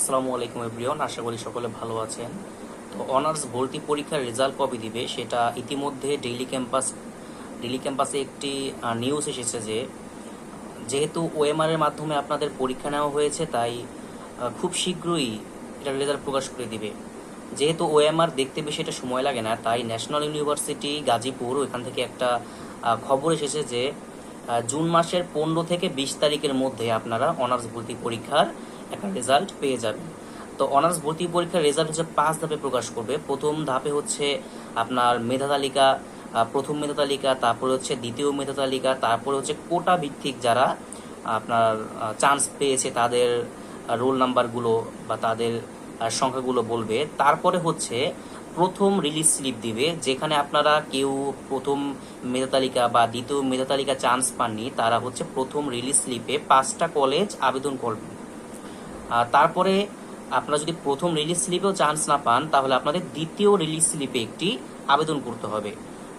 আসসালামু আলাইকুম এভরিওয়ান, আশা করি সকলে ভালো আছেন। তো অনার্স ভর্তি পরীক্ষার রেজাল্ট কবে দিবে সেটা ইতিমধ্যে ডেইলি ক্যাম্পাস, ডেইলি ক্যাম্পাসে একটি নিউজ এসেছে যে, যেহেতু ওএমআর এর মাধ্যমে আপনাদের পরীক্ষা নেওয়া হয়েছে, তাই খুব শীঘ্রই এটা রেজাল্ট প্রকাশ করে দিবে। যেহেতু ওএমআর দেখতে বেশি এটা সময় লাগে না, তাই ন্যাশনাল ইউনিভার্সিটি গাজীপুর ওইখান থেকে একটা খবর এসেছে যে জুন মাসের পনেরো থেকে বিশ তারিখের মধ্যে আপনারা অনার্স ভর্তি পরীক্ষার একটা রেজাল্ট পেয়ে যাবেন। তো অনার্স ভর্তি পরীক্ষার রেজাল্ট হচ্ছে পাঁচ ধাপে প্রকাশ করবে। প্রথম ধাপে হচ্ছে আপনার মেধা তালিকা প্রথম মেধা তালিকা, তারপরে হচ্ছে দ্বিতীয় মেধা তালিকা, তারপরে হচ্ছে কোটা ভিত্তিক যারা আপনার চান্স পেয়েছে তাদের রোল নাম্বারগুলো বা তাদের সংখ্যাগুলো বলবে। তারপরে হচ্ছে প্রথম রিলিজ স্লিপ দিবে, যেখানে আপনারা কেউ প্রথম মেধা তালিকা বা দ্বিতীয় মেধা তালিকা চান্স পাননি, তারা হচ্ছে প্রথম রিলিজ স্লিপে পাঁচটা কলেজ আবেদন করবেন তারপরে আপনারা যদি প্রথম রিলিজ স্লিপেও চান্স না পান, তাহলে আপনাদের দ্বিতীয় রিলিজ স্লিপে একটি আবেদন করতে হবে।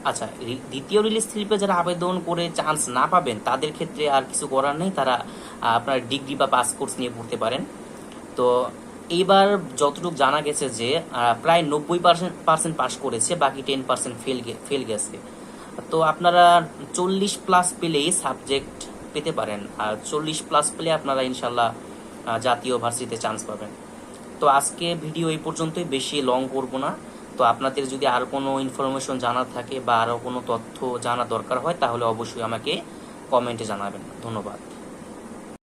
আচ্ছা দ্বিতীয় রিলিজ স্লিপে যারা আবেদন করে চান্স না পাবেন, তাদের ক্ষেত্রে আর কিছু করার নেই, তারা আপনার ডিগ্রি বা পাস কোর্স নিয়ে পড়তে পারেন। তো এইবার যতটুকু জানা গেছে যে প্রায় নব্বই পার্সেন্ট পার্সেন্ট পাস করেছে, বাকি টেন পার্সেন্ট ফেল ফেল গেছে। তো আপনারা চল্লিশ প্লাস পেলেই সাবজেক্ট পেতে পারেন, আর চল্লিশ প্লাস পেলে আপনারা ইনশাল্লাহ জাতীয় ভার্সিটিতে চান্স পাবেন। তো আজকে ভিডিও এই পর্যন্তই, বেশি লং করব না। তো আপনাদের যদি আর কোনো ইনফরমেশন জানার থাকে বা আরও কোনো তথ্য জানা দরকার হয়, তাহলে অবশ্যই আমাকে কমেন্টে জানাবেন। ধন্যবাদ।